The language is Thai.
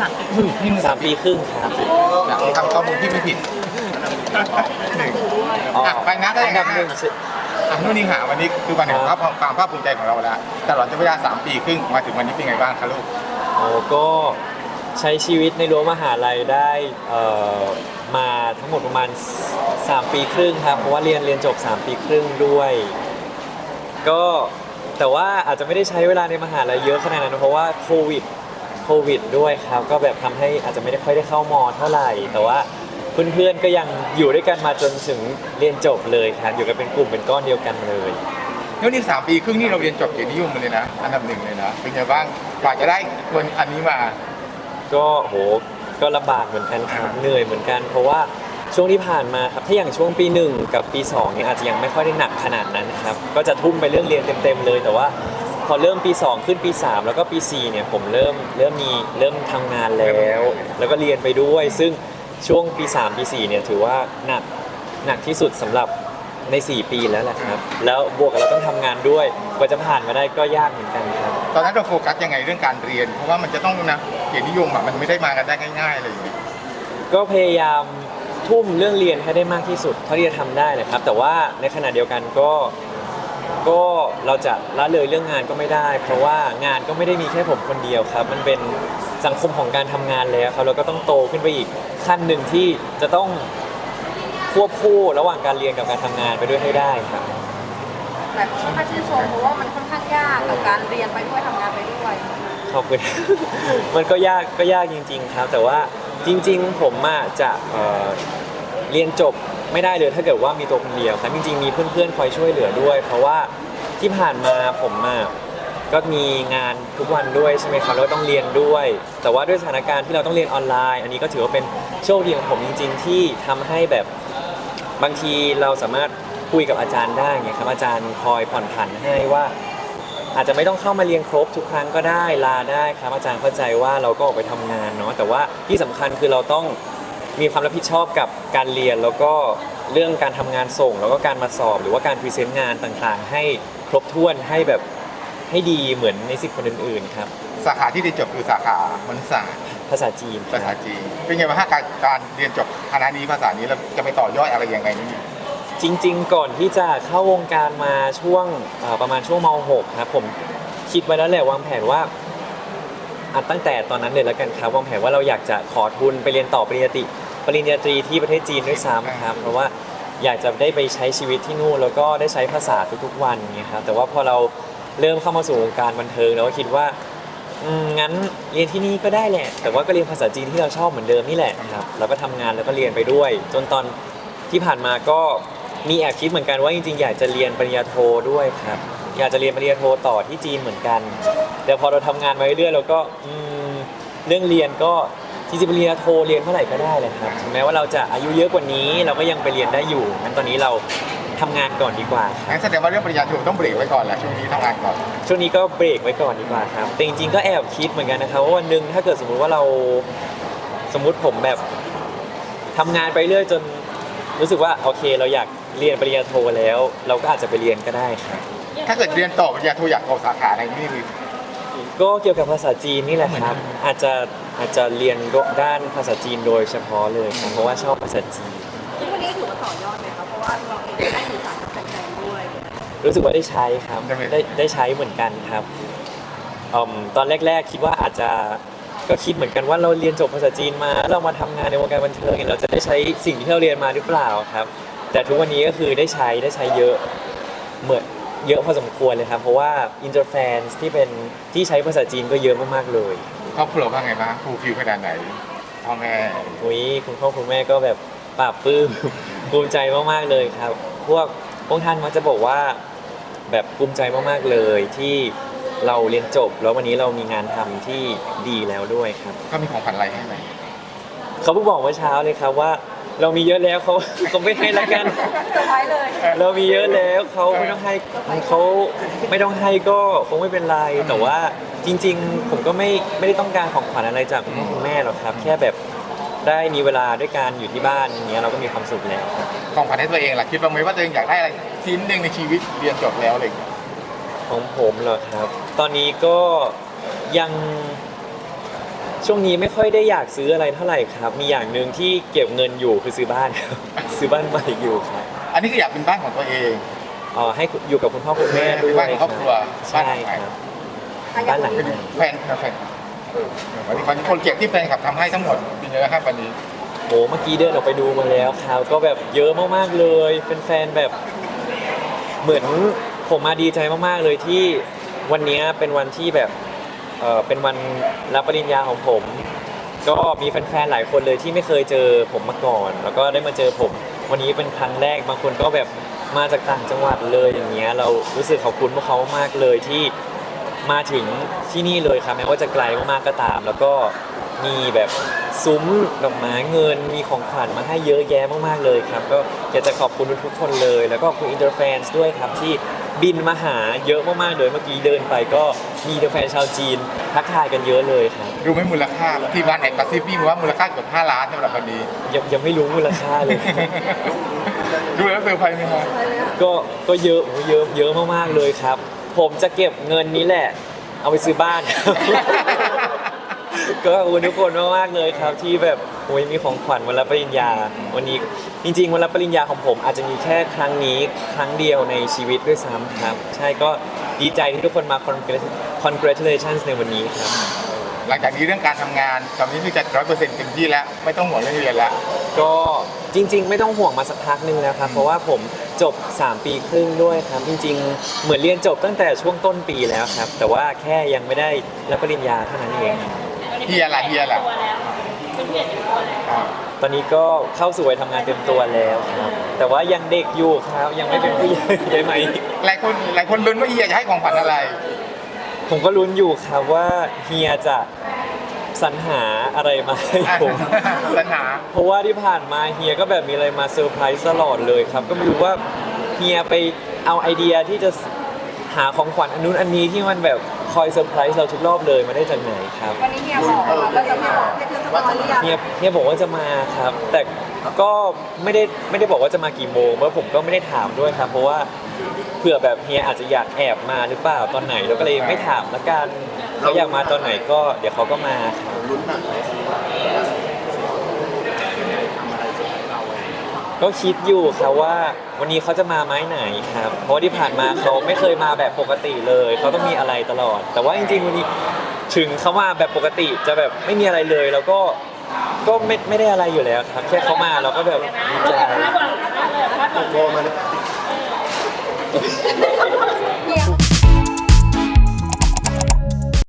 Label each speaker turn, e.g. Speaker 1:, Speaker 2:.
Speaker 1: สามปี
Speaker 2: นี่มึง
Speaker 3: สามปีครึ่งครับ
Speaker 2: อยากทำข้อมูลที่ไม่ผิด
Speaker 3: อ๋อ
Speaker 2: อะไปนะถ้าอ
Speaker 3: อั
Speaker 2: ย่านง
Speaker 3: ดั
Speaker 2: นั้
Speaker 3: บ
Speaker 2: น
Speaker 3: หนึ่งสิ
Speaker 2: อะนู่นนี่หาวันนี้คือวันแห่งความความภาคภูมิใจของเราแล้วตลอดระยะเวลาสามปีครึ่งมาถึงวันนี้เป็นไงบ้างคะลูก
Speaker 3: โอ้ก็ใช้ชีวิตในรั้วมหาลัยได้เอ่อมาทั้งหมดประมาณ 3 ปีครึ่งครับเพราะว่าเรียนเรียนจบ 3 ปีครึ่งด้วย ก็แต่ว่าอาจจะไม่ได้ใช้เวลาในมหาลัยเยอะขนาดนั้นเพราะว่าโควิด โควิดด้วยครับ ก็แบบทำให้อาจจะไม่ได้ค่อยได้เข้ามอเท่าไหร่ แต่ว่าเพื่อนๆก็ยังอยู่ด้วยกันมาจนถึงเรียนจบเลยครับอยู่กันเป็นกลุ่มเป็นก้อนเดียวกันเลย
Speaker 2: นู่นนี่สามปีครึ่งนี่เราเรียนจบเกียรตินิยมมาเลยนะ อันดับหนึ่งเลยนะ เป็นไงบ้างกว่าจะได้คนอันนี้มา
Speaker 3: ก็โหก็ลำบากเหมือนกันครับเหนื่อยเหมือนกันเพราะว่าช่วงที่ผ่านมาครับถ้าอย่างช่วงปีหนึ่งกับปีสองเนี่ยอาจจะยังไม่ค่อยได้หนักขนาดนั้นครับก็จะทุ่มไปเรื่องเรียนเต็มๆเลย แต่ว่า พอเริ่มปี 2 ขึ้นปี 3 แล้วก็ปี 4 เนี่ยผมเริ่มเริ่มมีเริ่มทำงานแล้ว แล้วก็เรียนไปด้วย ซึ่งช่วงปี 3 ปี 4 เนี่ยถือว่าหนักหนักที่สุดสำหรับใน 4 ปีแล้วแหละครับ แล้วบวกกับเราต้องทำงานด้วยกว่าจะผ่านมาได้ก็ยากเหมือนกันครับ
Speaker 2: ตอนนั้นเราโฟกัสยังไงเรื่องการเรียน เพราะว่ามันจะต้องนะเกียรตินิยมอะมันไม่ได้มากันได้ง่ายๆเลยางเงี้ย
Speaker 3: ก็พยายามทุ่มเรื่องเรียนให้ได้มากที่สุดเท่าที่จะทำได้นะครับ แต่ว่าในขณะเดียวกันก็ ก็เราจะละเลยเรื่องงานก็ไม่ได้ เพราะว่างานก็ไม่ได้มีแค่ผมคนเดียวครับ มันเป็นสังคมของการทำงานแล้วครับเราก็ต้องโตขึ้นไปอีกขั้นหนึ่งที่จะต้องควบคู่ระหว่างการเรียนกับการทำงานไปด้วยให้ได้ครับ
Speaker 1: หลายคนค่อนข้างชื่นชมเพราะว่ามันค่อนข้างยากกับการเรียนไปด้วยทำงานไปด้วย
Speaker 3: ขอบคุณ มันก็ยากก็ยากจริง ๆ ครับ แต่ว่าจริง ๆ ผมอะจะเอ่อเรียนจบ ไม่ได้เลยถ้าเกิดว่ามีตัวคนเดียวครับจริงๆมีเพื่อนๆคอยช่วยเหลือด้วย เพราะว่าที่ผ่านมาผมอะก็มีงานทุกวันด้วยใช่ไหมครับแล้วก็ต้องเรียนด้วย แต่ว่าด้วยสถานการณ์ที่เราต้องเรียนออนไลน์ อันนี้ก็ถือว่าเป็นโชคดีของผมจริง ๆ ที่ทำให้แบบบางทีเราสามารถคุยกับอาจารย์ได้ไงครับอาจารย์คอยผ่อนผันให้ว่า อาจจะไม่ต้องเข้ามาเรียนครบทุกครั้งก็ได้ลาได้ครับอาจารย์เข้าใจว่าเราก็ออกไปทำงานเนาะแต่ว่าที่สำคัญคือเราต้อง มีความรับผิดชอบกับการเรียน แล้วก็เรื่องการทำงานส่ง แล้วก็การมาสอบ หรือว่าการพรีเซนต์งานต่างๆ ให้ครบถ้วนให้แบบให้ดีเหมือนในสิทธิ์คนอื่นๆครับ
Speaker 2: สาขาที่ได้จบคือสาขามนุษยศาสตร์
Speaker 3: ภาษาจีน
Speaker 2: ภาษาจีนเป็นไงบ้างฮะการการเรียนจบคณะนี้ภาษานี้เราจะไปต่อยอดอะไรยังไงนี่
Speaker 3: จริง ๆ ก่อนที่จะเข้าวงการมาช่วงเอ่อประมาณช่วงม .6 ครับผมคิดไว้แล้วแหละวางแผนว่าอะตั้งแต่ตอนนั้นเลยแล้วกันครับวางแผนว่าเราอยากจะขอทุนไปเรียนต่อปริญญาตรี ปริญญาตรีที่ประเทศจีนด้วยซ้ำครับ เพราะว่าอยากจะได้ไปใช้ชีวิตที่นู่นแล้วก็ได้ใช้ภาษาทุกๆ วันเงี้ยครับแต่ว่าพอเราเริ่มเข้ามาสู่วงการบันเทิงเราก็คิดว่าอืมงั้นเรียนที่นี่ก็ได้แหละ แต่ว่าก็เรียนภาษาจีนที่เราชอบเหมือนเดิมนี่แหละครับแล้วก็ทำงานแล้วก็เรียนไปด้วย จนตอนที่ผ่านมาก็มีแอบคิดเหมือนกันว่าจริงๆอยากจะเรียนปริญญาโทด้วยครับอยากจะเรียนปริญญาโทต่อที่จีนเหมือนกัน แต่พอเราทำงานมาเรื่อยๆเราก็อืมเรื่องเรียนก็ จริงๆปริญญาโทเรียนเมื่อไหร่ก็ได้เลยครับถึงแม้ว่าเราจะอายุเยอะกว่านี้เราก็ยังไปเรียนได้อยู่งั้นตอนนี้เราทำงานก่อนดีกว่าครับ
Speaker 2: งั้นแสดงว่าเรื่องปริญญาโทต้องเบรกไว้ก่อนแหละช่วงนี้ทำงานก่อน
Speaker 3: ช่วงนี้ก็เบรกไว้ก่อนดีกว่าครับแต่จริงๆก็แอบคิดเหมือนกันนะครับว่าวันหนึ่งถ้าเกิดสมมุติว่าเราสมมุติผมแบบทำงานไปเรื่อยจนรู้สึกว่าโอเค เราอยากเรียนปริญญาโทแล้ว เราก็อาจจะไปเรียนก็ได้ครับ
Speaker 2: ถ้าเกิดเรียนต่อปริญญาโทอยากเอาสาขาไหนนี่คือ
Speaker 3: ก็เกี่ยวกับภาษาจีนนี่แหละครับ อาจจะ อาจจะเรียนด้านภาษาจีนโดยเฉพาะเลยครับเพราะว่าชอบภาษาจีน
Speaker 1: ซึ่งวันนี้ถือว่าต่อยอดไหมคะเพราะว่าเราเองได้สื่อสารกับแฟนๆด้วย
Speaker 3: รู้สึกว่าได้ใช้ครับได้ได้ใช้เหมือนกันครับอืมตอนแรก ๆ คิดว่าอาจจะก็คิดเหมือนกันว่าเราเรียนจบภาษาจีนมาเรามาทำงานในวงการบันเทิงเนี่ยเราจะได้ใช้สิ่งที่เราเรียนมาหรือเปล่าครับ แต่ทุกวันนี้ก็คือได้ใช้ได้ใช้เยอะเหมือนเยอะพอสมควรเลยครับ เพราะว่าอินเตอร์แฟนที่เป็นที่ใช้ภาษาจีนก็เยอะมากๆเลย
Speaker 2: ครอบครัวว่าไงบ้างครูฟิวขนาดไหนพ่อแม่
Speaker 3: อุยคุณพ่อคุณแม่ก็แบบปราบปลื้ม ภูมิใจมากๆเลยครับ พวกพวกท่านมักจะบอกว่าแบบภูมิใจมากๆเลยที่เราเรียนจบ แล้ววันนี้เรามีงานทำที่ดีแล้วด้วยครับ
Speaker 2: ก็มีของขวัญอะไรให้ไหม
Speaker 3: เขาเพิ่งบอกเมื่อเช้าเลยครับว่า เรามีเยอะแล้วเขา เขาไม่ให้ละกัน
Speaker 1: เซอร์ไพรส์เลย
Speaker 3: เรามีเยอะแล้วเขาไม่ต้องให้เขาไม่ต้องให้ก็คงไม่เป็นไรแต่ว่า จริง ๆ ผมก็ไม่ไม่ได้ต้องการของขวัญอะไรจากคุณพ่อคุณแม่หรอกครับ แค่แบบได้มีเวลาด้วยการอยู่ที่บ้านอย่างเงี้ยเราก็มีความสุขแล้วครับ
Speaker 2: ของขวัญให้ตัวเองล่ะคิดบ้างไหมว่าตัวเองอยากได้อะไรชิ้นหนึ่งในชีวิตเรียนจบแล้วอะไรอย่างเงี้ย
Speaker 3: ของผมเหรอครับ ตอนนี้ก็ยังช่วงนี้ไม่ค่อยได้อยากซื้ออะไรเท่าไหร่ครับ มีอย่างหนึ่งที่เก็บเงินอยู่คือซื้อบ้านครับ ซื้อบ้านใหม่อยู่ครับ
Speaker 2: อันนี้ก็อยากเป็นบ้านของตัวเอง
Speaker 3: อ๋อให้อยู่กับคุณพ่อคุณแม่ด้วย
Speaker 2: บ้านของครอบครัว
Speaker 3: ใช่
Speaker 2: บ้านหลังใหม่
Speaker 3: ครับ
Speaker 1: อะอ
Speaker 3: บ้า
Speaker 1: ย่านง
Speaker 3: หลัง
Speaker 1: วัน
Speaker 3: ให
Speaker 1: นี้
Speaker 3: ม่
Speaker 2: แฟนแฟนวันนี้วันนี้โปรเจกต์ที่แฟนคลับทำให้ทั้งหมดเป็นยังไงครับวันนี้
Speaker 3: โอ้เมื่อกี้เดินออกไปดูมาแล้วครับก็แบบเยอะมากๆเลยเป็นแฟนๆแบบเหมือนผมมาดีใจมากๆเลยที่วันนี้เป็นวันที่แบบเออเป็นวันรับปริญญาของผม ก็มีแฟนๆหลายคนเลยที่ไม่เคยเจอผมมาก่อน แล้วก็ได้มาเจอผม วันนี้เป็นครั้งแรกบางคนก็แบบมาจากต่างจังหวัดเลยอย่างเงี้ยเรารู้สึกขอบคุณพวกเขามากเลยที่ มาถึงที่นี่เลยครับแม้ว่าจะไกลมากๆก็ตาม แล้วก็มีแบบซุ้มดอกไม้เงินมีของขวัญมาให้เยอะแยะมากๆเลยครับ ก็อยากจะขอบคุณทุกๆคนเลย แล้วก็ขอบคุณอินเตอร์แฟนด้วยครับที่บินมาหาเยอะมากๆเลยเมื่อกี้เดินไปก็มีอินเตอร์แฟนชาวจีนทักทายกันเยอะเลยครับ
Speaker 2: รู้ไหมมูลค่าที่บ้านแอบกระซิบพี่มาว่ามูลค่าเกือบ5ล้านสำหรับวันนี้
Speaker 3: ยังยังไม่รู้มูลค่าเลย
Speaker 2: ดูแล้วเซอร์ไพรส์ไหมครับ
Speaker 3: ก็ก็เยอะโอ้เยอะเยอะมากๆเลยครับ ผมจะเก็บเงินนี้แหละ เอาไปซื้อบ้าน ก็ขอบคุณทุกคนมากๆเลยครับที่แบบโอ้ยมีของขวัญวันรับปริญญา วันนี้จริง ๆ วันรับปริญญาของผมอาจจะมีแค่ครั้งนี้ครั้งเดียวในชีวิตด้วยซ้ำครับ ใช่ก็ดีใจที่ทุกคนมา congratulations ในวันนี้ครับ
Speaker 2: หลังจากนี้เรื่องการทำงานตอนนี้คือจะร้อยเปอร์เซ็นต์เต็มที่แล้ว ไม่ต้องห่วงเรื่องเรียนแล้ว
Speaker 3: ก็จริง ๆ ไม่ต้องห่วงมาสักพักหนึงแล้วครับ เพราะว่าผมจบ 3 ปีครึ่งด้วยครับ จริง ๆ เหมือนเรียนจบตั้งแต่ช่วงต้นปีแล้วครับ แต่ว่าแค่ยังไม่ได้รับปริญญาเท่านั้นเอง
Speaker 2: เฮียล่ะเฮียล่ะอ่า
Speaker 3: ตอนนี้ก็เข้าสู่วัยทำงานเต็มตัวแล้วครับ แต่ว่ายังเด็กอยู่ครับ ยังไม่เป็นผู้ใหญ่ใช่ไหม
Speaker 2: หลายคนหลายคนลุ้นว่าเฮียจะให้ของขวัญอะไร
Speaker 3: ผมก็ลุ้นอยู่ครับว่าเฮียจะ สรรหาอะไรมาให้ผม
Speaker 2: ปัญหา
Speaker 3: เพราะว่าที่ผ่านมาเฮียก็แบบมีอะไรมาเซอร์ไพรส์ตลอดเลยครับ ก็ไม่รู้ว่าเฮียไปเอาไอเดียที่จะหาของขวัญอันนู้นอันนี้ที่มันแบบคอยเซอร์ไพรส์เราทุกรอบเลยมาได้จากไหนครับ
Speaker 1: วันนี้เฮียบอกว่าเราจะไม่บอกให้เธอสปอยหรือยัง
Speaker 3: เฮียเฮียบอกว่าจะมาครับ แต่ก็ไม่ได้ไม่ได้บอกว่าจะมากี่โมงเพราะผมก็ไม่ได้ถามด้วยครับ เพราะว่า เผื่อแบบเฮียอาจจะอยากแอบมาหรือเปล่าตอนไหนเราก็เลยไม่ถามละกันเขาอยากมาตอนไหนก็เดี๋ยวเขาก็มาครับก็คิดอยู่ครับว่าวันนี้เขาจะมาไม้ไหนครับ เพราะที่ผ่านมาเขาไม่เคยมาแบบปกติเลย เขาต้องมีอะไรตลอด แต่ว่าจริงๆวันนี้ถึงเขามาแบบปกติจะแบบไม่มีอะไรเลย แล้วก็ก็ไม่ไม่ได้อะไรอยู่แล้วครับ แค่เขามาเราก็แบบดีใจ Oh.